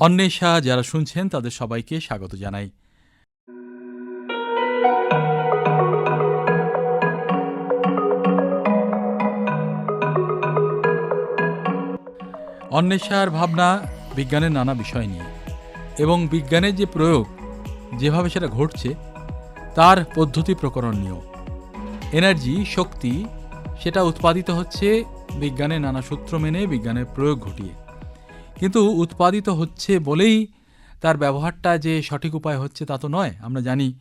অন্বেষা যারা শুনছেন, তাদের সবাইকে স্বাগত জানাই। অন্বেষার ভাবনা বিজ্ঞানের নানা বিষয় নিয়ে এবং বিজ্ঞানের যে প্রয়োগ, যেভাবে সেটা ঘটছে, তার পদ্ধতি প্রকরণ নিয়েও। এনার্জি, শক্তি, সেটা উৎপাদিত হচ্ছে বিজ্ঞানের নানা সূত্র মেনে বিজ্ঞানের প্রয়োগ ঘটিয়ে। কিন্তু উৎপাদিত হচ্ছে বলেই তার ব্যবহারটা যে সঠিক উপায় হচ্ছে তা তো নয়, আমরা জানি।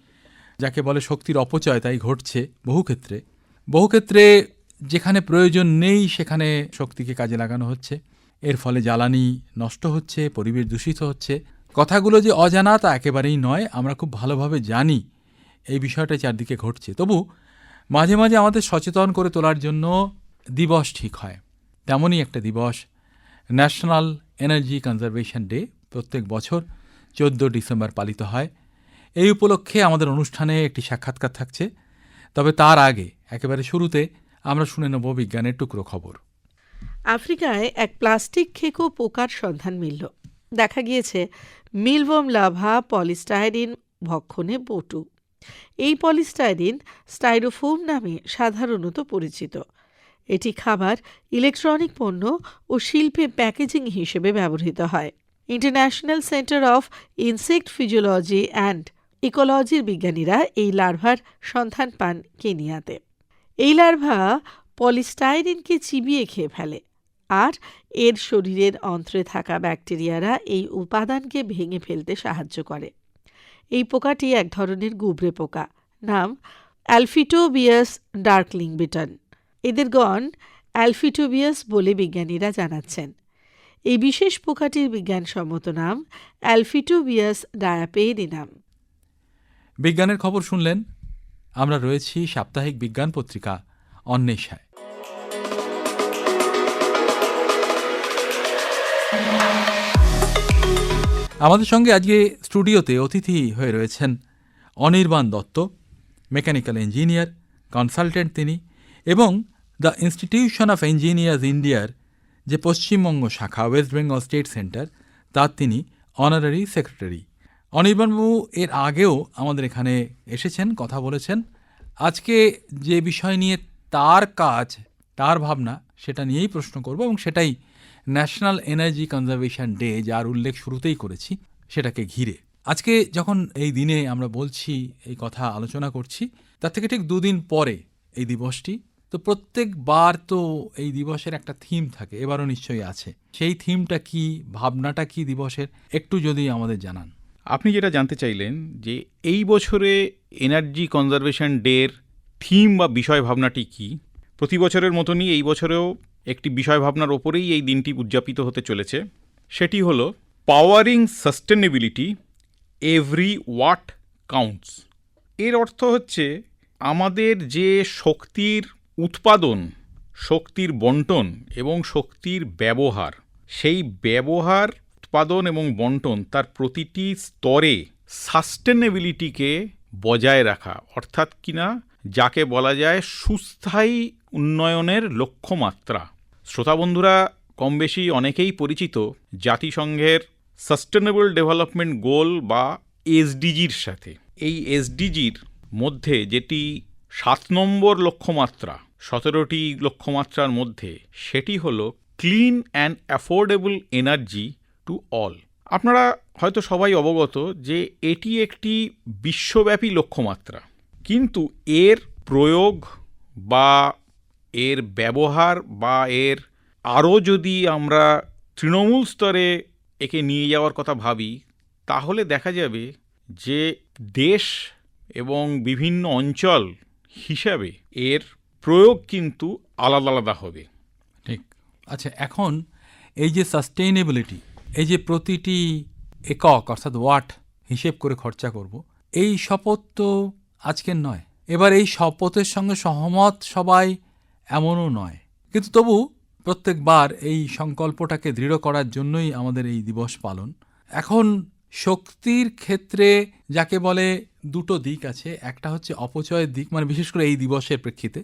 যাকে বলে শক্তির অপচয়, তাই ঘটছে বহু ক্ষেত্রে। বহু ক্ষেত্রে যেখানে প্রয়োজন নেই, সেখানে শক্তিকে কাজে লাগানো হচ্ছে। এর ফলে জ্বালানি নষ্ট হচ্ছে, পরিবেশ দূষিত হচ্ছে। কথাগুলো যে অজানা তা একেবারেই নয়, আমরা খুব ভালোভাবে জানি। এই বিষয়টা চারদিকে ঘটছে। তবু মাঝে মাঝে আমাদের সচেতন করে তোলার জন্য দিবস ঠিক হয়। তেমনই একটা দিবস ন্যাশনাল এনার্জি কনজারভেশন ডে প্রত্যেক বছর চোদ্দ ডিসেম্বর পালিত হয়। এই উপলক্ষে আমাদের অনুষ্ঠানে একটি সাক্ষাৎকার থাকছে। তবে তার আগে, একেবারে শুরুতে আমরা শুনে নেব বিজ্ঞানের টুকরো খবর। আফ্রিকায় এক প্লাস্টিক খেকো পোকার সন্ধান মিলল। দেখা গিয়েছে মিলবম লাভা পলিস্টাইরিন ভক্ষণে বটু। এই পলিস্টাইরিন স্টাইরোফোম নামে সাধারণত পরিচিত। এটি খাবার ইলেকট্রনিক পণ্য ও শিল্পে প্যাকেজিং হিসেবে ব্যবহৃত হয়। International centre of insect physiology and ইকোলজির বিজ্ঞানীরা এই লার্ভার সন্ধান পান কেনিয়াতে। এই লার্ভা পলিস্টাইরিনকে চিবিয়ে খেয়ে ফেলে আর এর শরীরের অন্ত্রে থাকা ব্যাকটেরিয়ারা এই উপাদানকে ভেঙে ফেলতে সাহায্য করে। এই পোকাটি এক ধরনের গুবরে পোকা, নাম অ্যালফিটোবিয়াস ডার্কলিং বিটন এদের গণ অ্যালফিটোবিয়াস বলে বিজ্ঞানীরা জানাচ্ছেন। এই বিশেষ পোকাটির বিজ্ঞানসম্মত নাম অ্যালফিটোবিয়াস ডায়াপেরিনাম। বিজ্ঞানের খবর শুনলেন, আমরা রয়েছি সাপ্তাহিক বিজ্ঞান পত্রিকা অন্বেষায়। আমাদের সঙ্গে আজকে স্টুডিওতে অতিথি হয়ে রয়েছেন Anirban Dutta, mechanical engineer, consultant তিনি এবং দ্য ইনস্টিটিউশন অফ ইঞ্জিনিয়ার্স ইন্ডিয়ার যে পশ্চিমবঙ্গ শাখা ওয়েস্ট বেঙ্গল স্টেট সেন্টার তার তিনি অনারারি সেক্রেটারি অনির্বাণবাবু এর আগেও আমাদের এখানে এসেছেন, কথা বলেছেন। আজকে যে বিষয় নিয়ে তার কাজ, তার ভাবনা, সেটা নিয়েই প্রশ্ন করব এবং সেটাই ন্যাশনাল এনার্জি কনজারভেশন ডে যার উল্লেখ শুরুতেই করেছি, সেটাকে ঘিরে। আজকে যখন এই দিনে আমরা বলছি, এই কথা আলোচনা করছি, তার থেকে ঠিক দুদিন পরে এই দিবসটি তো প্রত্যেকবার তো এই দিবসের একটা থিম থাকে, এবারও নিশ্চয়ই আছে। সেই থিমটা কি, ভাবনাটা কি দিবসের, একটু যদি আমাদের জানান। আপনি যেটা জানতে চাইলেন যে এই বছরে এনার্জি কনজারভেশন ডের থিম বা বিষয় ভাবনাটি কি? প্রতি বছরের মতনই এই বছরেও একটি বিষয় ভাবনার ওপরেই এই দিনটি উদযাপিত হতে চলেছে। সেটি হলো powering sustainability every watt counts এর অর্থ হচ্ছে, আমাদের যে শক্তির উৎপাদন, শক্তির বন্টন এবং শক্তির ব্যবহার। সেই ব্যবহার, উৎপাদন এবং বন্টন তার প্রতিটি স্তরে সাস্টেনেবিলিটিকে বজায় রাখা। অর্থাৎ কিনা যাকে বলা যায় সুস্থায়ী উন্নয়নের লক্ষ্যমাত্রা। শ্রোতা বন্ধুরা কম বেশি অনেকেই পরিচিত জাতিসংঘের সাস্টেনেবল ডেভেলপমেন্ট গোল বা এসডিজির সাথে। এই এসডিজির মধ্যে যেটি সাত নম্বর লক্ষ্যমাত্রা সতেরোটি লক্ষ্যমাত্রার মধ্যে সেটি হলো clean and affordable energy to all. আপনারা হয়তো সবাই অবগত যে এটি একটি বিশ্বব্যাপী লক্ষ্যমাত্রা। কিন্তু এর প্রয়োগ বা এর ব্যবহার বা এর আরও যদি আমরা তৃণমূল স্তরে একে নিয়ে যাওয়ার কথা ভাবি, তাহলে দেখা যাবে যে দেশ এবং বিভিন্ন অঞ্চল হিসাবে এর প্রয়োগ কিন্তু আলাদা আলাদা হবে। ঠিক। আচ্ছা এখন এই যে সাস্টেইনেবিলিটি এই যে প্রতিটি একক, অর্থাৎ ওয়াট, হিসেব করে খরচা করব, এই শপথ তো আজকের নয়। এবার এই শপথের সঙ্গে সহমত সবাই এমনও নয়। কিন্তু তবু প্রত্যেকবার এই সংকল্পটাকে দৃঢ় করার জন্যই আমাদের এই দিবস পালন। এখন শক্তির ক্ষেত্রে যাকে বলে দুটো দিক আছে, একটা হচ্ছে অপচয়ের দিক মানে বিশেষ করে এই দিবসের প্রেক্ষিতে।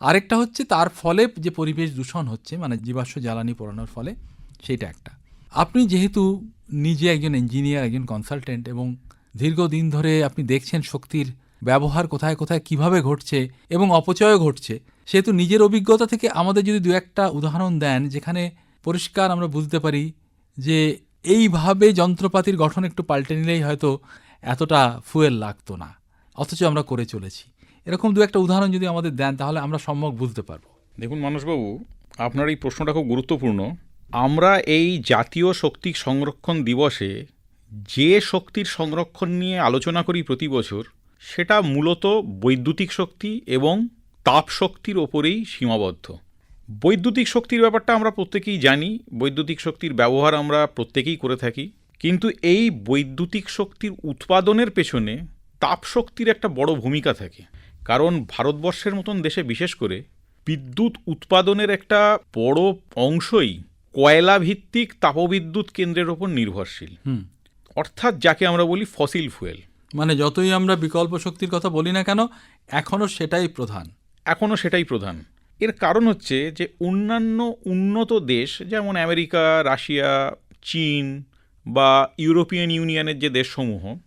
আরেকটা হচ্ছে তার ফলে যে পরিবেশ দূষণ হচ্ছে মানে জীবাশ্ম জ্বালানি পোড়ানোর ফলে, সেইটা একটা। আপনি যেহেতু নিজে একজন ইঞ্জিনিয়ার একজন কনসালটেন্ট এবং দীর্ঘদিন ধরে আপনি দেখছেন শক্তির ব্যবহার কোথায় কোথায়, কীভাবে ঘটছে এবং অপচয়ও ঘটছে, সেহেতু নিজের অভিজ্ঞতা থেকে আমাদের যদি দু একটা উদাহরণ দেন, যেখানে পরিষ্কার আমরা বুঝতে পারি যে এইভাবে যন্ত্রপাতির গঠন একটু পাল্টে নিলেই হয়তো এতটা ফুয়েল লাগতো না, অথচ আমরা করে চলেছি। এরকম দু একটা উদাহরণ যদি আমাদের দেন, তাহলে আমরা সম্যক বুঝতে পারব। দেখুন মানসবাবু, আপনার এই প্রশ্নটা খুব গুরুত্বপূর্ণ। আমরা এই জাতীয় শক্তি সংরক্ষণ দিবসে যে শক্তির সংরক্ষণ নিয়ে আলোচনা করি প্রতি বছর, সেটা মূলত বৈদ্যুতিক শক্তি এবং তাপ শক্তির ওপরেই সীমাবদ্ধ। বৈদ্যুতিক শক্তির ব্যাপারটা আমরা প্রত্যেকেই জানি, বৈদ্যুতিক শক্তির ব্যবহার আমরা প্রত্যেকেই করে থাকি। কিন্তু এই বৈদ্যুতিক শক্তির উৎপাদনের পেছনে তাপ শক্তির একটা বড় ভূমিকা থাকে। কারণ ভারতবর্ষের মতন দেশে বিশেষ করে বিদ্যুৎ উৎপাদনের একটা বড় অংশই কয়লা ভিত্তিক তাপবিদ্যুৎ কেন্দ্রের ওপর নির্ভরশীল। হুম। অর্থাৎ যাকে আমরা বলি ফসিল ফুয়েল। মানে যতই আমরা বিকল্প শক্তির কথা বলি না কেন এখনও সেটাই প্রধান। এখনও সেটাই প্রধান। এর কারণ হচ্ছে যে অন্যান্য উন্নত দেশ যেমন আমেরিকা রাশিয়া চীন বা ইউরোপিয়ান ইউনিয়নের যে দেশসমূহ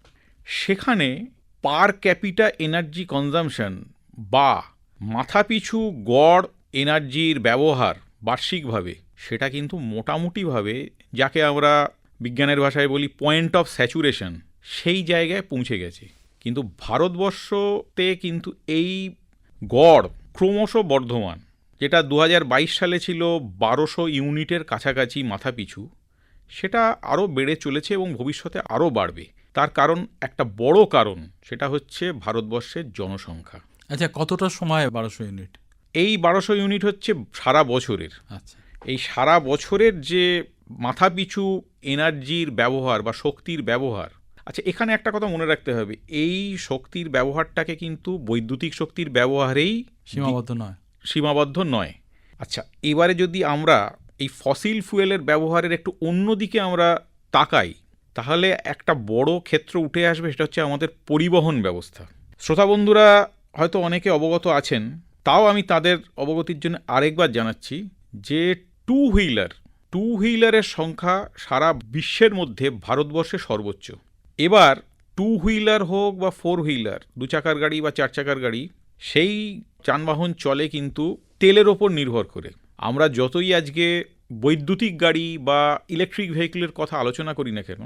সেখানে পার ক্যাপিটা এনার্জি কনজামশন বা মাথাপিছু গড় এনার্জির ব্যবহার বার্ষিকভাবে, সেটা কিন্তু মোটামুটিভাবে, যাকে আমরা বিজ্ঞানের ভাষায় বলি পয়েন্ট অফ স্যাচুরেশন সেই জায়গায় পৌঁছে গেছে। কিন্তু ভারতবর্ষতে কিন্তু এই গড় ক্রমশ বর্ধমান, যেটা দু হাজার বাইশ সালে ছিল বারোশো ইউনিটের কাছাকাছি মাথাপিছু, সেটা আরও বেড়ে চলেছে এবং ভবিষ্যতে আরও বাড়বে। তার কারণ একটা বড় কারণ সেটা হচ্ছে ভারতবর্ষের জনসংখ্যা। আচ্ছা কতটা সময় বারোশো ইউনিট? এই বারোশো ইউনিট হচ্ছে সারা বছরের। আচ্ছা। এই সারা বছরের যে মাথাপিছু এনার্জির ব্যবহার বা শক্তির ব্যবহার আচ্ছা এখানে একটা কথা মনে রাখতে হবে এই শক্তির ব্যবহারটাকে কিন্তু বৈদ্যুতিক শক্তির ব্যবহারেই সীমাবদ্ধ নয়। সীমাবদ্ধ নয়। আচ্ছা এবারে যদি আমরা এই ফসিল ফুয়েলের ব্যবহারের একটু অন্যদিকে আমরা তাকাই তাহলে একটা বড় ক্ষেত্র উঠে আসবে সেটা হচ্ছে আমাদের পরিবহন ব্যবস্থা। শ্রোতা বন্ধুরা, হয়তো অনেকে অবগত আছেন, তাও আমি তাদের অবগতির জন্য আরেকবার জানাচ্ছি যে টু হুইলার টু হুইলারের সংখ্যা সারা বিশ্বের মধ্যে ভারতবর্ষে সর্বোচ্চ। এবার টু হুইলার হোক বা ফোর হুইলার দু চাকার গাড়ি বা চার চাকার গাড়ি, সেই যানবাহন চলে কিন্তু তেলের ওপর নির্ভর করে। আমরা যতই আজকে বৈদ্যুতিক গাড়ি বা ইলেকট্রিক ভেহিকলের কথা আলোচনা করি না কেন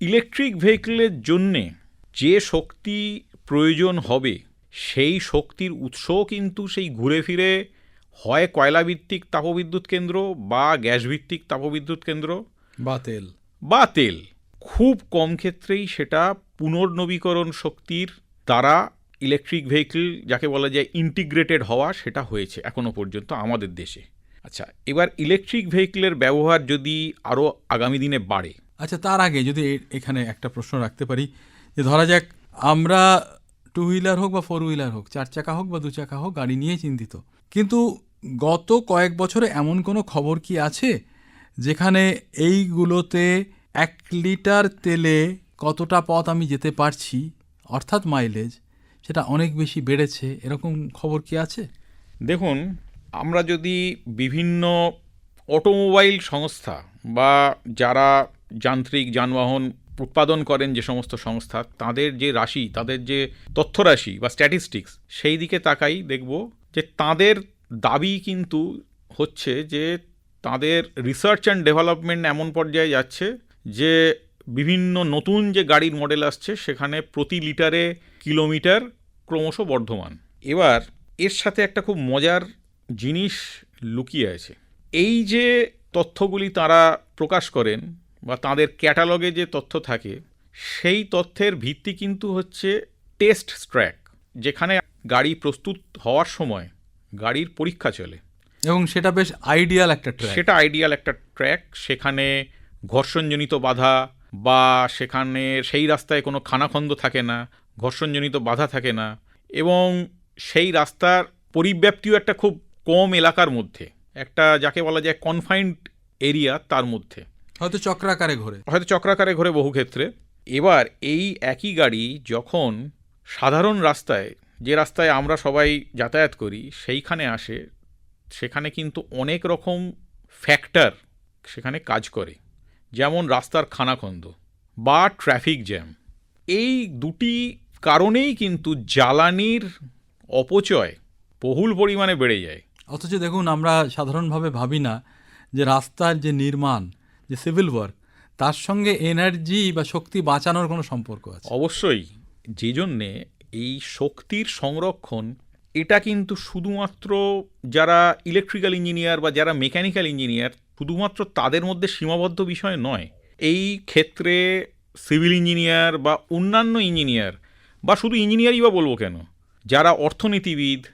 ইলেকট্রিক ভেহিকলের জন্যে যে শক্তি প্রয়োজন হবে সেই শক্তির উৎসও কিন্তু সেই ঘুরে ফিরে হয় কয়লাভিত্তিক তাপবিদ্যুৎ কেন্দ্র বা গ্যাস ভিত্তিক তাপবিদ্যুৎ কেন্দ্র। বা তেল। বা তেল। খুব কম ক্ষেত্রেই সেটা পুনর্নবীকরণ শক্তির দ্বারা ইলেকট্রিক ভেহিকল যাকে বলা যায় ইন্টিগ্রেটেড হওয়া সেটা হয়েছে এখনও পর্যন্ত আমাদের দেশে। আচ্ছা এবার ইলেকট্রিক ভেহিকলের ব্যবহার যদি আরও আগামী দিনে বাড়ে আচ্ছা তার আগে যদি এখানে একটা প্রশ্ন রাখতে পারি, যে ধরা যাক আমরা টু হুইলার হোক বা ফোর হুইলার হোক চার চাকা হোক বা দু চাকা হোক, গাড়ি নিয়ে চিন্তিত। কিন্তু গত কয়েক বছরে এমন কোনো খবর কি আছে যেখানে এইগুলোতে এক লিটার তেলে কতটা পথ আমি যেতে পারছি, অর্থাৎ মাইলেজ সেটা অনেক বেশি বেড়েছে? এরকম খবর কি আছে? দেখুন, আমরা যদি বিভিন্ন অটোমোবাইল সংস্থা বা যারা যান্ত্রিক যানবাহন উৎপাদন করেন যে সমস্ত সংস্থা, তাদের যে রাশি, তাদের যে তথ্যরাশি বা স্ট্যাটিস্টিক্স সেই দিকে তাকাই দেখব যে তাদের দাবি কিন্তু হচ্ছে যে তাদের রিসার্চ অ্যান্ড ডেভেলপমেন্ট এমন পর্যায়ে যাচ্ছে যে বিভিন্ন নতুন যে গাড়ির মডেল আসছে, সেখানে প্রতি লিটারে কিলোমিটার ক্রমশ বর্ধমান। এবার এর সাথে একটা খুব মজার জিনিস লুকিয়ে আছে। এই যে তথ্যগুলি তারা প্রকাশ করেন বা তাদের ক্যাটালগে যে তথ্য থাকে সেই তথ্যের ভিত্তি কিন্তু হচ্ছে টেস্ট ট্র্যাক যেখানে গাড়ি প্রস্তুত হওয়ার সময় গাড়ির পরীক্ষা চলে। এবং সেটা বেশ আইডিয়াল একটা ট্র্যাক। সেটা আইডিয়াল একটা ট্র্যাক সেখানে ঘর্ষণজনিত বাধা বা সেখানে সেই রাস্তায় কোনো খানাখন্দ থাকে না ঘর্ষণজনিত বাধা থাকে না এবং সেই রাস্তার পরিব্যাপ্তিও একটা খুব কম এলাকার মধ্যে একটা যাকে বলা যায় কনফাইন্ড এরিয়া তার মধ্যে। হয়তো চক্রাকারে ঘোরে। হয়তো চক্রাকারে ঘোরে বহু ক্ষেত্রে। এবার এই একই গাড়ি যখন সাধারণ রাস্তায় যে রাস্তায় আমরা সবাই যাতায়াত করি সেইখানে আসে সেখানে কিন্তু অনেক রকম ফ্যাক্টর সেখানে কাজ করে। যেমন রাস্তার খানাখন্দ বা ট্রাফিক জ্যাম এই দুটি কারণেই কিন্তু জ্বালানির অপচয় বহুল পরিমাণে বেড়ে যায়। অথচ দেখুন আমরা সাধারণভাবে ভাবি না যে রাস্তার যে নির্মাণ যে সিভিল ওয়ার্ক তার সঙ্গে এনার্জি বা শক্তি বাঁচানোর কোনো সম্পর্ক আছে? অবশ্যই। যে জন্যে এই শক্তির সংরক্ষণ, এটা কিন্তু শুধুমাত্র যারা ইলেকট্রিক্যাল ইঞ্জিনিয়ার বা যারা মেকানিক্যাল ইঞ্জিনিয়ার শুধুমাত্র তাদের মধ্যে সীমাবদ্ধ বিষয় নয়। এই ক্ষেত্রে সিভিল ইঞ্জিনিয়ার বা অন্যান্য ইঞ্জিনিয়ার বা শুধু ইঞ্জিনিয়ারই বা বলব কেন, যারা অর্থনীতিবিদ,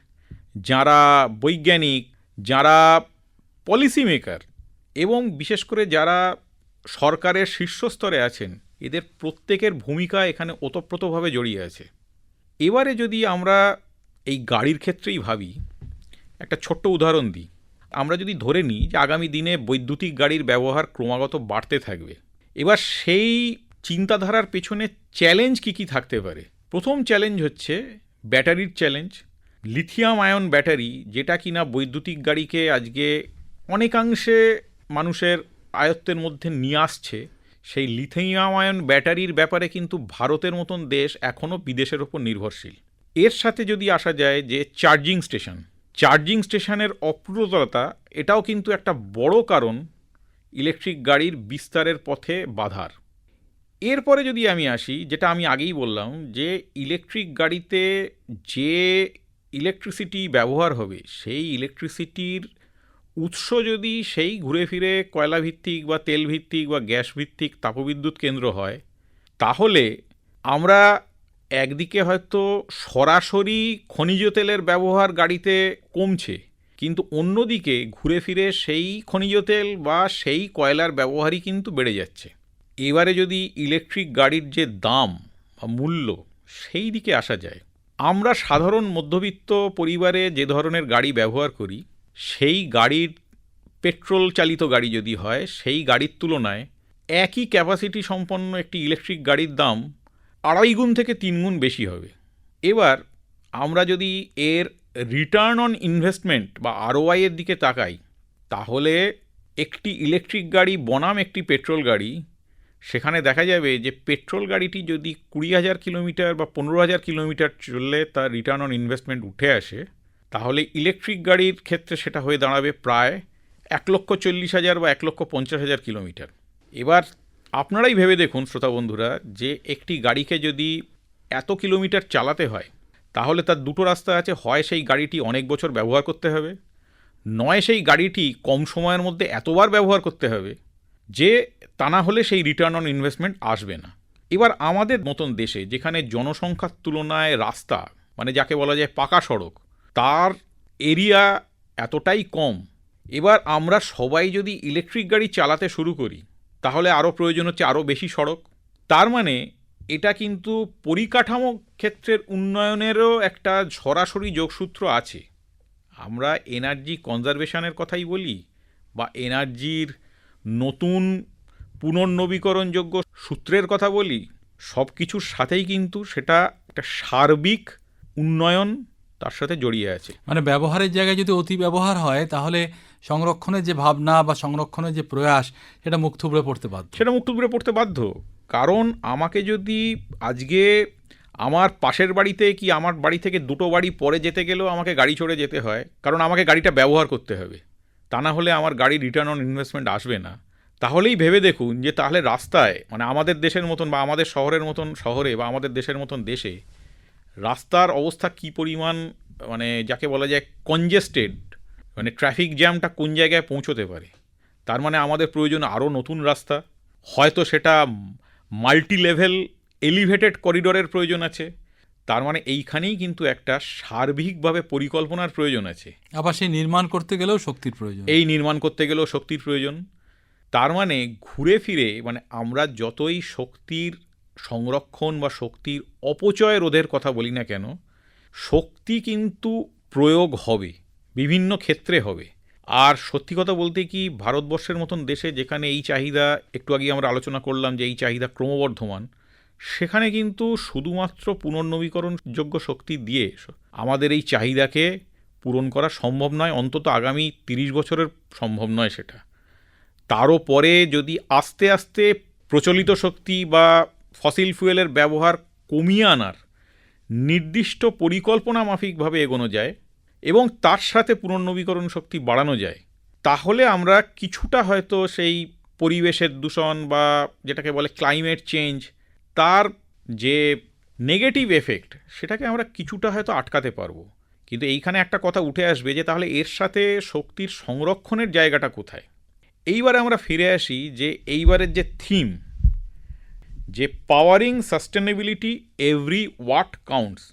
যারা বৈজ্ঞানিক, যারা পলিসি মেকার এবং বিশেষ করে যারা সরকারের শীর্ষস্তরে আছেন, এদের প্রত্যেকের ভূমিকা এখানে ওতপ্রোতভাবে জড়িয়ে আছে। এবারে যদি আমরা এই গাড়ির ক্ষেত্রেই ভাবি, একটা ছোট্ট উদাহরণ দিই। আমরা যদি ধরে নিই যে আগামী দিনে বৈদ্যুতিক গাড়ির ব্যবহার ক্রমাগত বাড়তে থাকবে। এবার সেই চিন্তাধারার পেছনে চ্যালেঞ্জ কী কী থাকতে পারে? প্রথম চ্যালেঞ্জ হচ্ছে ব্যাটারির চ্যালেঞ্জ। লিথিয়াম আয়ন ব্যাটারি, যেটা কিনা বৈদ্যুতিক গাড়িকে আজকে অনেকাংশে মানুষের আয়ত্তের মধ্যে নিয়ে আসছে, সেই লিথিয়াম আয়ন ব্যাটারির ব্যাপারে কিন্তু ভারতের মতন দেশ এখনও বিদেশের ওপর নির্ভরশীল। এর সাথে যদি আসা যায় যে চার্জিং স্টেশন, চার্জিং স্টেশনের অপ্রতলতা, এটাও কিন্তু একটা বড় কারণ ইলেকট্রিক গাড়ির বিস্তারের পথে বাধার। এরপরে যদি আমি আসি, যেটা আমি আগেই বললাম, যে ইলেকট্রিক গাড়িতে যে ইলেকট্রিসিটি ব্যবহার হবে, সেই ইলেকট্রিসিটির উৎস যদি সেই ঘুরে ফিরে কয়লা ভিত্তিক বা তেল ভিত্তিক বা গ্যাস ভিত্তিক তাপবিদ্যুৎ কেন্দ্র হয়, তাহলে আমরা একদিকে হয়তো সরাসরি খনিজ তেলের ব্যবহার গাড়িতে কমছে, কিন্তু অন্যদিকে ঘুরে ফিরে সেই খনিজ তেল বা সেই কয়লার ব্যবহারই কিন্তু বেড়ে যাচ্ছে। এবারে যদি ইলেকট্রিক গাড়ির যে দাম বা মূল্য সেই দিকে আসা যায়, আমরা সাধারণ মধ্যবিত্ত পরিবারে যে ধরনের গাড়ি ব্যবহার করি সেই গাড়ির পেট্রোল চালিত গাড়ি যদি হয়, সেই গাড়ির তুলনায় একই ক্যাপাসিটি সম্পন্ন একটি ইলেকট্রিক গাড়ির দাম আড়াই গুণ থেকে তিন গুণ বেশি হবে। এবার আমরা যদি এর রিটার্ন অন ইনভেস্টমেন্ট বা আরওআই এর দিকে তাকাই, তাহলে একটি ইলেকট্রিক গাড়ি বনাম একটি পেট্রোল গাড়ি, সেখানে দেখা যাবে যে পেট্রোল গাড়িটি যদি কুড়ি হাজার কিলোমিটার বা পনেরো হাজার কিলোমিটার চললে তার রিটার্ন অন ইনভেস্টমেন্ট উঠে আসে তাহলে ইলেকট্রিক গাড়ির ক্ষেত্রে সেটা হয়ে দাঁড়াবে প্রায় এক লক্ষ চল্লিশ হাজার বা এক লক্ষ পঞ্চাশ হাজার কিলোমিটার। এবার আপনারাই ভেবে দেখুন, শ্রোতা বন্ধুরা, যে একটি গাড়িকে যদি এত কিলোমিটার চালাতে হয়, তাহলে তার দুটো রাস্তা আছে। হয় সেই গাড়িটি অনেক বছর ব্যবহার করতে হবে, নয় সেই গাড়িটি কম সময়ের মধ্যে এতবার ব্যবহার করতে হবে, যে তা না হলে সেই রিটার্ন অন ইনভেস্টমেন্ট আসবে না। এবার আমাদের মতন দেশে যেখানে জনসংখ্যার তুলনায় রাস্তা মানে যাকে বলা যায় পাকা সড়ক তার এরিয়া এতটাই কম। এবার আমরা সবাই যদি ইলেকট্রিক গাড়ি চালাতে শুরু করি, তাহলে আরও প্রয়োজন হচ্ছে আরও বেশি সড়ক। তার মানে এটা কিন্তু পরিকাঠামো ক্ষেত্রের উন্নয়নেরও একটা সরাসরি যোগসূত্র আছে। আমরা এনার্জি কনজারভেশনের কথাই বলি বা এনার্জির নতুন পুনর্নবীকরণযোগ্য সূত্রের কথা বলি সব কিছুর সাথেই কিন্তু সেটা একটা সার্বিক উন্নয়ন তার সাথে জড়িয়ে আছে। মানে ব্যবহারের জায়গায় যদি অতি ব্যবহার হয় তাহলে সংরক্ষণের যে ভাবনা বা সংরক্ষণের যে প্রয়াস সেটা মুখ থুবড়ে পড়তে বাধ্য। সেটা মুখ থুবড়ে পড়তে বাধ্য। কারণ আমাকে যদি আজকে আমার পাশের বাড়িতে কি আমার বাড়ি থেকে দুটো বাড়ি পরে যেতে গেলেও আমাকে গাড়ি চড়ে যেতে হয়? কারণ আমাকে গাড়িটা ব্যবহার করতে হবে। তা না হলে আমার গাড়ি রিটার্ন অন ইনভেস্টমেন্ট আসবে না। তাহলেই ভেবে দেখুন যে তাহলে রাস্তায় মানে আমাদের দেশের মতন বা আমাদের শহরের মতন শহরে বা আমাদের দেশের মতন দেশে রাস্তার অবস্থা কি পরিমাণ মানে যাকে বলা যায় কনজেস্টেড মানে ট্রাফিক জ্যামটা কোন জায়গায় পৌঁছতে পারে? তার মানে আমাদের প্রয়োজন আরও নতুন রাস্তা। হয়তো সেটা মাল্টি লেভেল এলিভেটেড করিডোরের প্রয়োজন আছে। তার মানে এইখানেই কিন্তু একটা সার্বিকভাবে পরিকল্পনার প্রয়োজন আছে। আবার সেই নির্মাণ করতে গেলেও শক্তির প্রয়োজন। এই নির্মাণ করতে গেলেও শক্তির প্রয়োজন। তার মানে ঘুরে ফিরে মানে আমরা যতই শক্তির সংরক্ষণ বা শক্তির অপচয় রোধের কথা বলি না কেন, শক্তি কিন্তু প্রয়োগ হবে, বিভিন্ন ক্ষেত্রে হবে। আর সত্যি কথা বলতে কি, ভারতবর্ষের মতন দেশে যেখানে এই চাহিদা, একটু আগে আমরা আলোচনা করলাম যে এই চাহিদা ক্রমবর্ধমান, সেখানে কিন্তু শুধুমাত্র পুনর্নবীকরণযোগ্য শক্তি দিয়ে আমাদের এই চাহিদাকে পূরণ করা সম্ভব নয়, অন্তত আগামী তিরিশ বছরের সম্ভব নয় সেটা। তারও পরে যদি আস্তে আস্তে প্রচলিত শক্তি বা ফসিল ফুয়েলের ব্যবহার কমিয়ে আনার নির্দিষ্ট পরিকল্পনা মাফিকভাবে এগোনো যায় এবং তার সাথে পুনর্নবীকরণ শক্তি বাড়ানো যায়, তাহলে আমরা কিছুটা হয়তো সেই পরিবেশের দূষণ বা যেটাকে বলে ক্লাইমেট চেঞ্জ তার যে নেগেটিভ এফেক্ট সেটাকে আমরা কিছুটা হয়তো আটকাতে পারব। কিন্তু এইখানে একটা কথা উঠে আসবে যে তাহলে এর সাথে শক্তির সংরক্ষণের জায়গাটা কোথায়? এইবারে আমরা ফিরে আসি যে এইবারের যে থিম যে powering sustainability every watt counts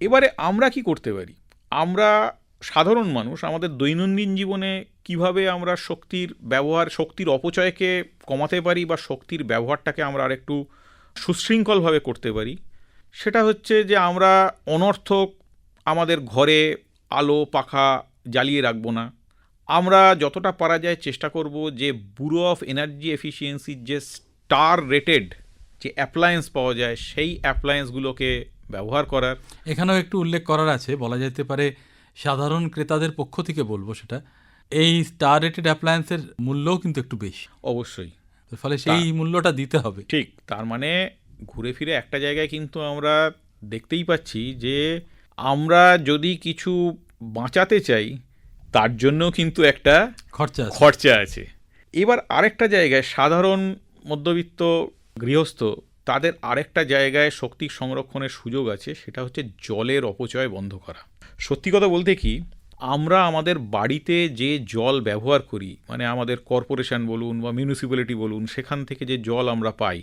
এবারে আমরা কি করতে পারি? আমরা সাধারণ মানুষ, আমাদের দৈনন্দিন জীবনে কীভাবে আমরা শক্তির ব্যবহার, শক্তির অপচয়কে কমাতে পারি বা শক্তির ব্যবহারটাকে আমরা আরেকটু সুশৃঙ্খলভাবে করতে পারি? সেটা হচ্ছে যে আমরা অনর্থক আমাদের ঘরে আলো, পাখা জ্বালিয়ে রাখব না। আমরা যতটা পারা যায় চেষ্টা করব যে ব্যুরো অফ এনার্জি এফিসিয়েন্সির যে স্টার রেটেড যে অ্যাপ্লায়েন্স পাওয়া যায় সেই অ্যাপ্লায়েন্সগুলোকে ব্যবহার করার। এখানেও একটু উল্লেখ করার আছে বলা যেতে পারে সাধারণ ক্রেতাদের পক্ষ থেকে বলব সেটা। এই স্টার রেটেড অ্যাপ্লায়েন্সের মূল্যও কিন্তু একটু বেশি। অবশ্যই। ফলে সেই মূল্যটা দিতে হবে। ঠিক তার মানে ঘুরে ফিরে একটা জায়গায় কিন্তু আমরা দেখতেই পাচ্ছি যে আমরা যদি কিছু বাঁচাতে চাই তার জন্য কিন্তু একটা খরচা খরচা আছে। এবার আরেকটা জায়গায় সাধারণ মধ্যবিত্ত গৃহস্থ, তাদের আরেকটা জায়গায় শক্তি সংরক্ষণের সুযোগ আছে, সেটা হচ্ছে জলের অপচয় বন্ধ করা। সত্যি কথা বলতে কি, আমরা আমাদের বাড়িতে যে জল ব্যবহার করি মানে আমাদের কর্পোরেশন বলুন বা মিউনিসিপ্যালিটি বলুন, সেখান থেকে যে জল আমরা পাই,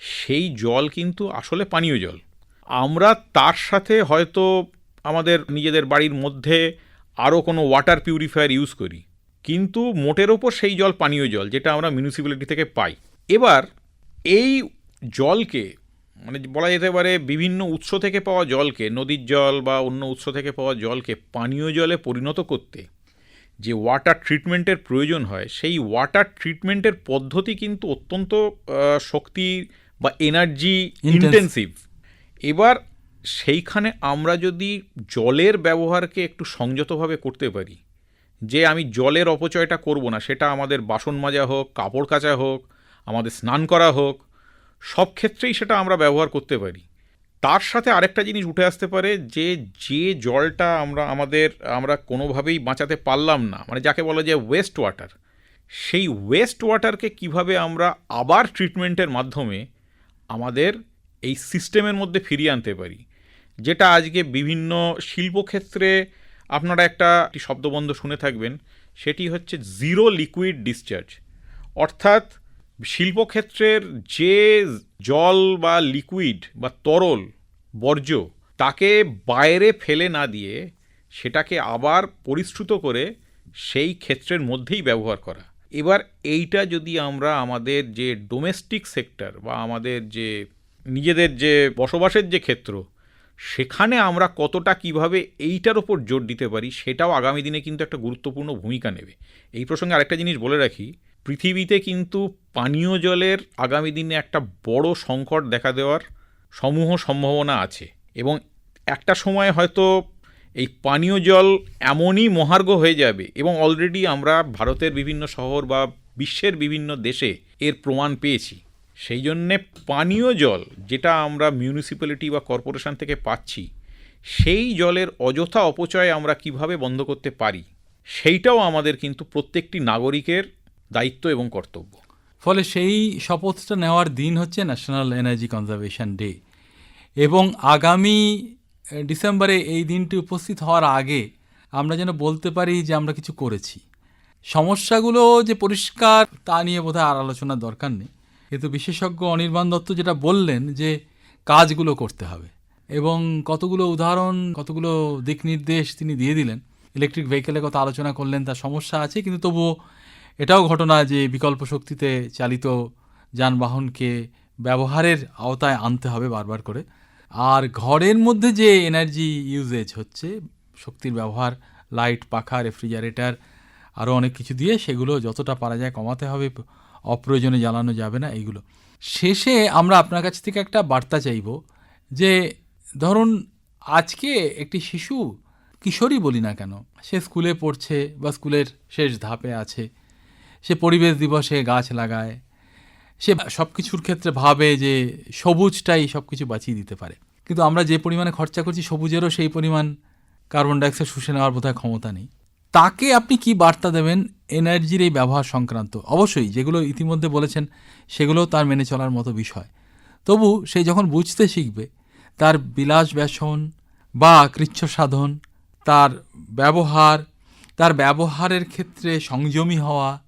সেই জল কিন্তু আসলে পানীয় জল। আমরা তার সাথে হয়তো আমাদের নিজেদের বাড়ির মধ্যে আরও কোনো ওয়াটার পিউরিফায়ার ইউজ করি, কিন্তু মোটের ওপর সেই জল পানীয় জল, যেটা আমরা মিউনিসিপ্যালিটি থেকে পাই। এবার এই জলকে মানে বলা যেতে পারে বিভিন্ন উৎস থেকে পাওয়া জলকে নদীর জল বা অন্য উৎস থেকে পাওয়া জলকে পানীয় জলে পরিণত করতে যে ওয়াটার ট্রিটমেন্টের প্রয়োজন হয় সেই ওয়াটার ট্রিটমেন্টের পদ্ধতি কিন্তু অত্যন্ত শক্তি বা এনার্জি. ইন্টেন্সিভ এবার সেইখানে আমরা যদি জলের ব্যবহারকে একটু সংযতভাবে করতে পারি যে আমি জলের অপচয়টা করব না সেটা আমাদের বাসন মাজা হোক কাপড় কাচা হোক আমাদের স্নান করা হোক, সব ক্ষেত্রেই সেটা আমরা ব্যবহার করতে পারি। তার সাথে আরেকটা জিনিস উঠে আসতে পারে যে যে জলটা আমরা, আমাদের, আমরা কোনোভাবেই বাঁচাতে পারলাম না মানে যাকে বলা যায় ওয়েস্ট ওয়াটার সেই ওয়েস্ট ওয়াটারকে কীভাবে আমরা আবার ট্রিটমেন্টের মাধ্যমে আমাদের এই সিস্টেমের মধ্যে ফিরিয়ে আনতে পারি। যেটা আজকে বিভিন্ন শিল্পক্ষেত্রে আপনারা একটা শব্দবন্ধ শুনে থাকবেন, সেটি হচ্ছে জিরো লিকুইড ডিসচার্জ অর্থাৎ শিল্পক্ষেত্রের যে জল বা লিকুইড বা তরল, বর্জ্য, তাকে বাইরে ফেলে না দিয়ে সেটাকে আবার পরিশ্রুত করে সেই ক্ষেত্রের মধ্যেই ব্যবহার করা। এবার এইটা যদি আমরা আমাদের যে ডোমেস্টিক সেক্টর বা আমাদের যে নিজেদের যে বসবাসের যে ক্ষেত্র, সেখানে আমরা কতটা কীভাবে এইটার ওপর জোর দিতে পারি, সেটাও আগামী দিনে কিন্তু একটা গুরুত্বপূর্ণ ভূমিকা নেবে। এই প্রসঙ্গে আরেকটা জিনিস বলে রাখি পৃথিবীতে কিন্তু পানীয় জলের আগামী দিনে একটা বড় সংকট দেখা দেওয়ার সমূহ সম্ভাবনা আছে এবং একটা সময় হয়তো এই পানীয় জল এমনই মহার্ঘ হয়ে যাবে এবং অলরেডি আমরা ভারতের বিভিন্ন শহর বা বিশ্বের বিভিন্ন দেশে এর প্রমাণ পেয়েছি। সেই জন্যে পানীয় জল যেটা আমরা মিউনিসিপ্যালিটি বা কর্পোরেশন থেকে পাচ্ছি, সেই জলের অযথা অপচয় আমরা কীভাবে বন্ধ করতে পারি, সেইটাও আমাদের কিন্তু প্রত্যেকটি নাগরিকের দায়িত্ব এবং কর্তব্য। ফলে সেই শপথটা নেওয়ার দিন হচ্ছে ন্যাশনাল এনার্জি কনজারভেশন ডে এবং আগামী ডিসেম্বরে এই দিনটি উপস্থিত হওয়ার আগে আমরা যেন বলতে পারি যে আমরা কিছু করেছি। সমস্যাগুলো যে পরিষ্কার তা নিয়ে বোধহয় আর আলোচনার দরকার নেই। কিন্তু বিশেষজ্ঞ অনির্বাণ দত্ত যেটা বললেন যে কাজগুলো করতে হবে এবং কতগুলো উদাহরণ, কতগুলো দিক নির্দেশ তিনি দিয়ে দিলেন। ইলেকট্রিক ভেহিকেলের কথা আলোচনা করলেন, তার সমস্যা আছে, কিন্তু তবুও এটাও ঘটনা যে বিকল্প শক্তিতে চালিত যানবাহনকে ব্যবহারের আওতায় আনতে হবে বারবার করে। আর ঘরের মধ্যে যে এনার্জি ইউজেজ হচ্ছে, শক্তির ব্যবহার লাইট পাখা রেফ্রিজারেটর আরও অনেক কিছু দিয়ে সেগুলো যতটা পারা যায় কমাতে হবে, অপ্রয়োজনে জ্বালানো যাবে না, এইগুলো। শেষে আমরা আপনার কাছ থেকে একটা বার্তা চাইব যে, ধরুন আজকে একটি শিশু কিশোরী বলি না কেন, সে স্কুলে পড়ছে বা স্কুলের শেষ ধাপে আছে সে পরিবেশ দিবসে গাছ লাগায়। সে সব কিছুর ক্ষেত্রে ভাবে যে সবুজটাই সব কিছু বাঁচিয়ে দিতে পারে। কিন্তু আমরা যে পরিমাণে খরচা করছি সবুজেরও সেই পরিমাণ কার্বন ডাইঅক্সাইড শুষে নেওয়ার বোধহয় ক্ষমতা নেই। তাকে আপনি কি বার্তা দেবেন এনার্জির এই ব্যবহার সংক্রান্ত? অবশ্যই, যেগুলো ইতিমধ্যে বলেছেন, সেগুলোও তার মেনে চলার মতো বিষয়। তবু সে যখন বুঝতে শিখবে, তার বিলাস ব্যসন বা কৃচ্ছ সাধন, তার ব্যবহার, তার ব্যবহারের ক্ষেত্রে সংযমী হওয়া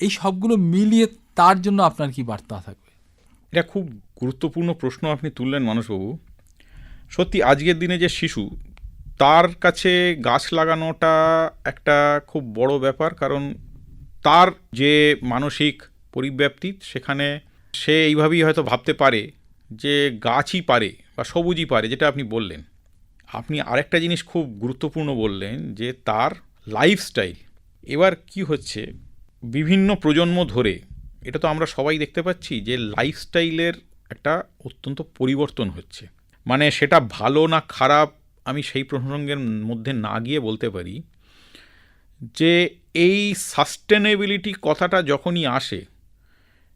এই সবগুলো মিলিয়ে তার জন্য আপনার কি বার্তা থাকবে? এটা খুব গুরুত্বপূর্ণ প্রশ্ন আপনি তুললেন মানুষবাবু। সত্যি আজকের দিনে যে শিশু, তার কাছে গাছ লাগানোটা একটা খুব বড় ব্যাপার, কারণ তার যে মানসিক পরিব্যাপ্তি সেখানে সে এইভাবেই হয়তো ভাবতে পারে যে গাছই পারে বা সবুজই পারে, যেটা আপনি বললেন। আপনি আরেকটা জিনিস খুব গুরুত্বপূর্ণ বললেন যে তার লাইফস্টাইল এবার কি হচ্ছে? বিভিন্ন প্রজন্ম ধরে, এটা তো আমরা সবাই দেখতে পাচ্ছি যে লাইফস্টাইলের একটা অত্যন্ত পরিবর্তন হচ্ছে। মানে সেটা ভালো না খারাপ, আমি সেই প্রসঙ্গের মধ্যে না গিয়ে বলতে পারি যে এই সাস্টেনেবিলিটি কথাটা যখনই আসে,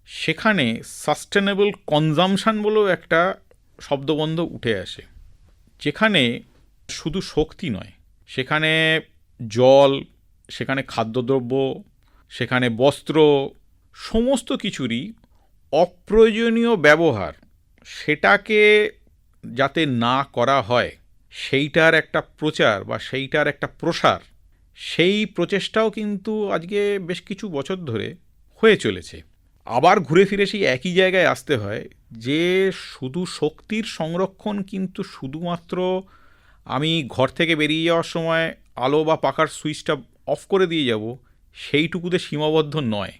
সেখানে সাস্টেনেবল কনজামশান বলেও একটা শব্দবন্ধ উঠে আসে। যেখানে শুধু শক্তি নয়, সেখানে জল, সেখানে খাদ্যদ্রব্য সেখানে বস্ত্র, সমস্ত কিছুরই অপ্রয়োজনীয় ব্যবহার সেটাকে যাতে না করা হয়, সেইটার একটা প্রচার বা সেইটার একটা প্রসার, সেই প্রচেষ্টাও কিন্তু আজকে বেশ কিছু বছর ধরে হয়ে চলেছে। আবার ঘুরে ফিরে সেই একই জায়গায় আসতে হয়, যে শুধু শক্তির সংরক্ষণ কিন্তু শুধুমাত্র আমি ঘর থেকে বেরিয়ে যাওয়ার সময় আলো বা পাখার সুইচটা অফ করে দিয়ে যাব সেইটুকুতে সীমাবদ্ধ নয়।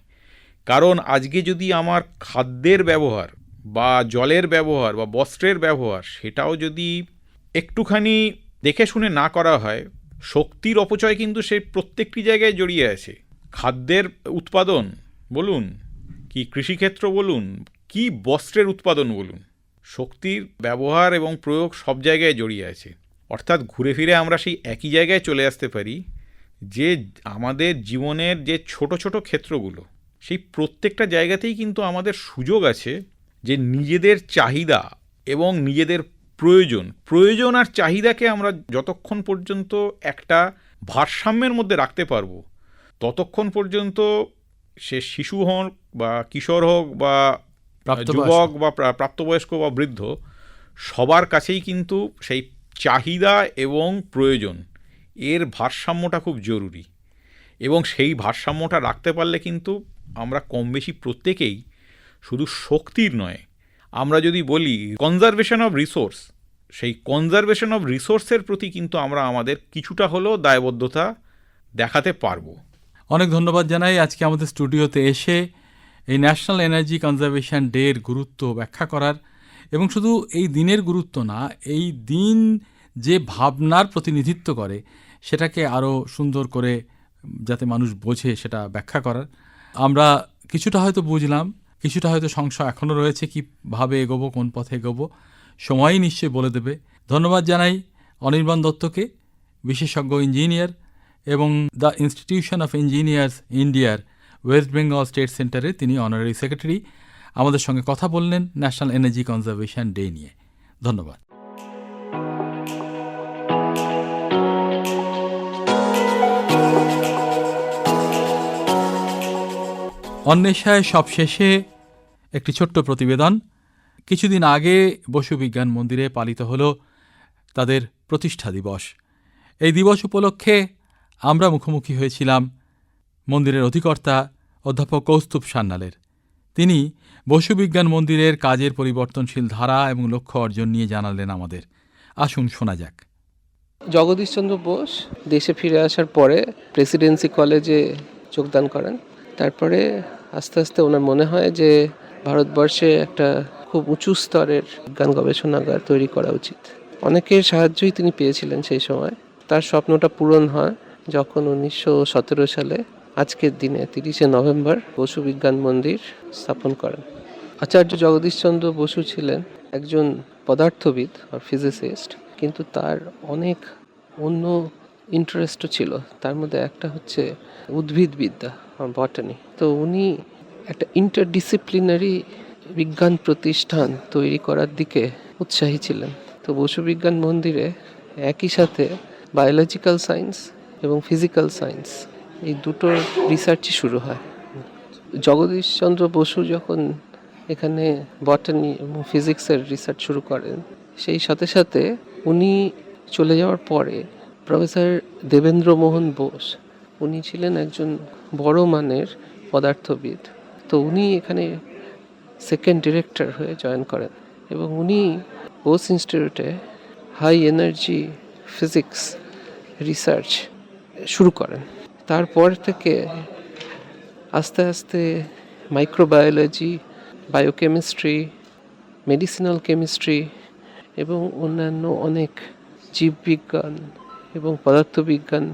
কারণ আজকে যদি আমার খাদ্যের ব্যবহার বা জলের ব্যবহার বা বস্ত্রের ব্যবহার সেটাও যদি একটুখানি দেখে শুনে না করা হয়, শক্তির অপচয় কিন্তু সে প্রত্যেকটি জায়গায় জড়িয়ে আছে। খাদ্যের উৎপাদন বলুন, কি কৃষিক্ষেত্র বলুন, কি বস্ত্রের উৎপাদন বলুন, শক্তির ব্যবহার এবং প্রয়োগ সব জায়গায় জড়িয়ে আছে। অর্থাৎ ঘুরে ফিরে আমরা সেই একই জায়গায় চলে আসতে পারি যে আমাদের জীবনের যে ছোট ছোট ক্ষেত্রগুলো সেই প্রত্যেকটা জায়গাতেই কিন্তু আমাদের সুযোগ আছে যে নিজেদের চাহিদা এবং নিজেদের প্রয়োজন প্রয়োজন আর চাহিদাকে আমরা যতক্ষণ পর্যন্ত একটা ভারসাম্যের মধ্যে রাখতে পারব ততক্ষণ পর্যন্ত সে শিশু হোক বা কিশোর হোক বা। যুবক বা প্রাপ্তবয়স্ক বা বৃদ্ধ সবার কাছেই কিন্তু সেই চাহিদা এবং প্রয়োজন এর ভারসাম্যটা খুব জরুরি। এবং সেই ভারসাম্যটা রাখতে পারলে কিন্তু আমরা কম বেশি প্রত্যেকেই শুধু শক্তির নয়, আমরা যদি বলি কনজারভেশন অফ রিসোর্স সেই কনজারভেশন অফ রিসোর্সের প্রতি কিন্তু আমরা আমাদের কিছুটা হলেও দায়বদ্ধতা দেখাতে পারব। অনেক ধন্যবাদ জানাই আজকে আমাদের স্টুডিওতে এসে এই ন্যাশনাল এনার্জি কনজারভেশন ডের গুরুত্ব ব্যাখ্যা করার। এবং শুধু এই দিনের গুরুত্ব না, এই দিন যে ভাবনার প্রতিনিধিত্ব করে সেটাকে আরও সুন্দর করে যাতে মানুষ বোঝে সেটা ব্যাখ্যা করার। আমরা কিছুটা হয়তো বুঝলাম, কিছুটা হয়তো সংশয় এখনও রয়েছে কীভাবে এগোবো, কোন পথে এগোবো। সময়ই নিশ্চয়ই বলে দেবে। ধন্যবাদ জানাই অনির্বাণ দত্তকে, বিশেষজ্ঞ ইঞ্জিনিয়ার এবং দ্য ইনস্টিটিউশন অফ ইঞ্জিনিয়ার্স ইন্ডিয়ার ওয়েস্ট বেঙ্গল স্টেট সেন্টারে তিনি অনারারি সেক্রেটারি আমাদের সঙ্গে কথা বললেন ন্যাশনাল এনার্জি কনজারভেশন ডে নিয়ে। ধন্যবাদ। অন্বেষায় সবশেষে একটি ছোট্ট প্রতিবেদন। কিছুদিন আগে বসু বিজ্ঞান মন্দিরে পালিত হল তাদের প্রতিষ্ঠা দিবস। এই দিবস উপলক্ষে আমরা মুখোমুখি হয়েছিলাম মন্দিরের অধিকর্তা অধ্যাপক কৌস্তুভ সান্যালের। তিনি বসু বিজ্ঞান মন্দিরের কাজের পরিবর্তনশীল ধারা এবং লক্ষ্য অর্জন নিয়ে জানালেন আমাদের। আসুন শোনা যাক। জগদীশচন্দ্র বোস দেশে ফিরে আসার পরে প্রেসিডেন্সি কলেজে যোগদান করেন। তারপরে আস্তে আস্তে ওনার মনে হয় যে ভারতবর্ষে একটা খুব উঁচু স্তরের বিজ্ঞান গবেষণাগার তৈরি করা উচিত। অনেকের সাহায্যই তিনি পেয়েছিলেন সেই সময়। তার স্বপ্নটা পূরণ হয় যখন উনিশশো সতেরো সালে, আজকের দিনে, তিরিশে নভেম্বর, বসু বিজ্ঞান মন্দির স্থাপন করেন। আচার্য জগদীশচন্দ্র বসু ছিলেন একজন পদার্থবিদ আর ফিজিসিস্ট, কিন্তু তার অনেক অন্য ইন্টারেস্টও ছিল। তার মধ্যে একটা হচ্ছে উদ্ভিদবিদ্যা। বটানি। তো উনি একটা ইন্টারডিসিপ্লিনারি বিজ্ঞান প্রতিষ্ঠান তৈরি করার দিকে উৎসাহী ছিলেন। তো বসু বিজ্ঞান মন্দিরে একই সাথে বায়োলজিক্যাল সায়েন্স এবং ফিজিক্যাল সায়েন্স এই দুটোর রিসার্চই শুরু হয়। জগদীশচন্দ্র বসু যখন এখানে বটানি এবং ফিজিক্সের রিসার্চ শুরু করেন, সেই সাথে সাথে উনি চলে যাওয়ার পরে প্রফেসর দেবেন্দ্র মোহন বোস, উনি ছিলেন একজন বড় মানের পদার্থবিদ। তো উনি এখানে সেকেন্ড ডিরেক্টর হয়ে জয়েন করেন এবং উনি বোস ইনস্টিটিউটে হাই এনার্জি ফিজিক্স রিসার্চ শুরু করেন। তারপর থেকে আস্তে আস্তে মাইক্রোবায়োলজি বায়োকেমিস্ট্রি মেডিসিনাল কেমিস্ট্রি এবং অন্যান্য অনেক জীববিজ্ঞান এবং পদার্থবিজ্ঞান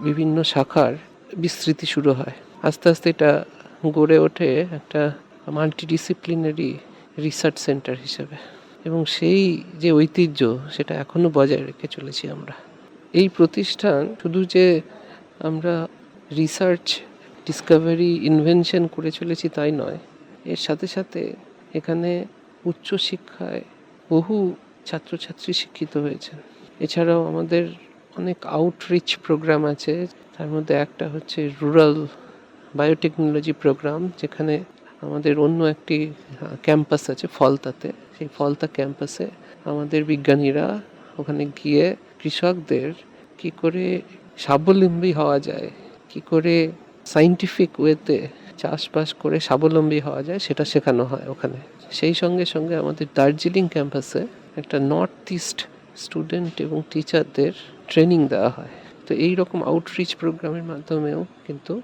বিভিন্ন শাখার বিস্তৃতি শুরু হয়। আস্তে আস্তে এটা গড়ে ওঠে একটা মাল্টিডিসিপ্লিনারি রিসার্চ সেন্টার হিসেবে। এবং সেই যে ঐতিহ্য, সেটা এখনও বজায় রেখে চলেছি আমরা। এই প্রতিষ্ঠান শুধু যে আমরা রিসার্চ ডিসকাভারি ইনভেনশন করে চলেছি তাই নয়। এর সাথে সাথে এখানে উচ্চশিক্ষায় বহু ছাত্রছাত্রী শিক্ষিত হয়েছেন। এছাড়াও আমাদের অনেক আউটরিচ প্রোগ্রাম আছে। তার মধ্যে একটা হচ্ছে রুরাল বায়োটেকনোলজি প্রোগ্রাম যেখানে আমাদের অন্য একটি ক্যাম্পাস আছে ফলতাতে। সেই ফলতা ক্যাম্পাসে আমাদের বিজ্ঞানীরা ওখানে গিয়ে কৃষকদের কি করে স্বাবলম্বী হওয়া যায়, কি করে সাইন্টিফিক ওয়েতে চাষবাস করে স্বাবলম্বী হওয়া যায়, সেটা শেখানো হয় ওখানে। সেই সঙ্গে সঙ্গে আমাদের দার্জিলিং ক্যাম্পাসে একটা নর্থ ইস্ট স্টুডেন্ট এবং টিচারদের ট্রেনিং দেওয়া হয়। তো এই রকম আউটরিচ প্রোগ্রামের মাধ্যমেও কিন্তু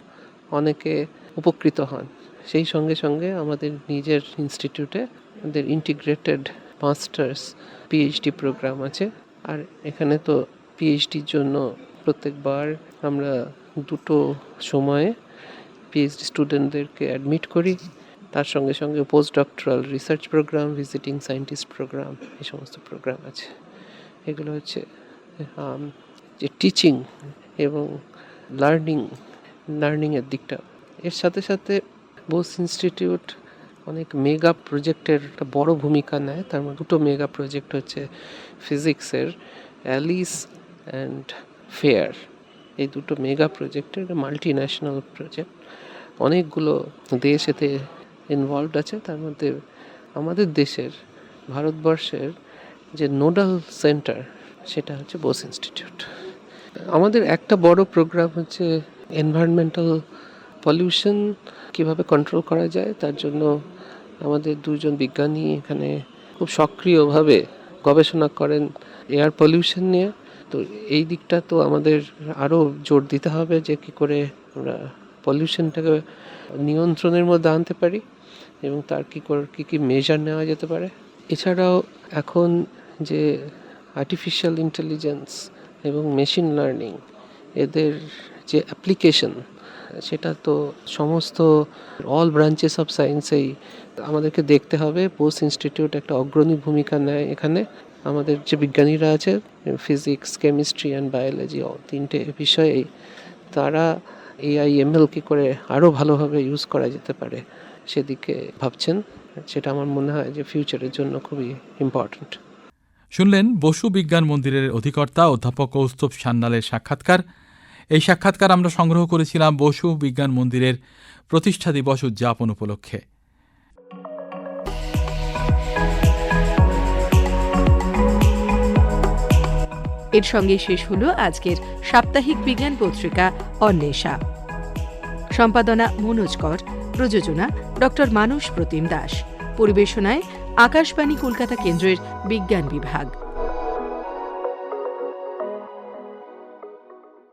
অনেকে উপকৃত হন। সেই সঙ্গে সঙ্গে আমাদের নিজের ইনস্টিটিউটে আমাদের ইন্টিগ্রেটেড মাস্টার্স পিএইচডি প্রোগ্রাম আছে। আর এখানে তো পিএইচডির জন্য প্রত্যেকবার আমরা দুটো সময়ে পিএইচডি স্টুডেন্টদেরকে অ্যাডমিট করি। তার সঙ্গে সঙ্গে post doctoral research programme visiting scientist programme এই সমস্ত প্রোগ্রাম আছে। এগুলো হচ্ছে যে টিচিং এবং লার্নিং লার্নিংয়ের দিকটা। এর সাথে সাথে বোস ইনস্টিটিউট অনেক মেগা প্রজেক্টের একটা বড় ভূমিকা নেয়। তার মধ্যে দুটো মেগা প্রজেক্ট হচ্ছে ফিজিক্সের অ্যালিস অ্যান্ড ফেয়ার এই দুটো মেগা প্রজেক্টের মাল্টি ন্যাশনাল প্রজেক্ট অনেকগুলো দেশ এতে ইনভলভড আছে। তার মধ্যে আমাদের দেশের, ভারতবর্ষের যে নোডাল সেন্টার সেটা হচ্ছে বোস ইনস্টিটিউট। আমাদের একটা বড় প্রোগ্রাম হচ্ছে এনভায়রনমেন্টাল পলিউশন কীভাবে কন্ট্রোল করা যায়, তার জন্য আমাদের দুজন বিজ্ঞানী এখানে খুব সক্রিয়ভাবে গবেষণা করেন এয়ার পলিউশন নিয়ে। তো এই দিকটা তো আমাদের আরও জোর দিতে হবে যে কি করে আমরা পলিউশনটাকে নিয়ন্ত্রণের মধ্যে আনতে পারি এবং তার কী করে, কী কী মেজার নেওয়া যেতে পারে। এছাড়াও এখন যে আর্টিফিশিয়াল ইন্টেলিজেন্স এবং মেশিন লার্নিং এদের যে অ্যাপ্লিকেশন সেটা তো সমস্ত অল ব্রাঞ্চেস অফ সায়েন্সেই আমাদেরকে দেখতে হবে। পোস্ট ইনস্টিটিউট একটা অগ্রণী ভূমিকা নেয় এখানে। আমাদের যে বিজ্ঞানীরা আছে ফিজিক্স কেমিস্ট্রি অ্যান্ড বায়োলজি তিনটে বিষয়েই তারা এআই এমএল কী করে আরও ভালোভাবে ইউজ করা যেতে পারে। সেদিকে ভাবছেন। সেটা আমার মনে হয় যে ফিউচারের জন্য খুবই ইম্পর্ট্যান্ট শুনলেন বসু বিজ্ঞান মন্দিরের অধিকর্তা অধ্যাপক কৌস্তব সান্যালের সাক্ষাৎকার। এই সাক্ষাৎকার আমরা সংগ্রহ করেছিলাম বসু বিজ্ঞান মন্দিরের প্রতিষ্ঠা দিবস উদযাপন উপলক্ষে। এর সঙ্গে শেষ হলো আজকের সাপ্তাহিক বিজ্ঞান পত্রিকা অন্বেষা। সম্পাদনা মনোজ কর, প্রযোজনা ডক্টর মানস প্রতিম দাস। পরিবেশনায় আকাশবাণী কলকাতা কেন্দ্রের বিজ্ঞান বিভাগ।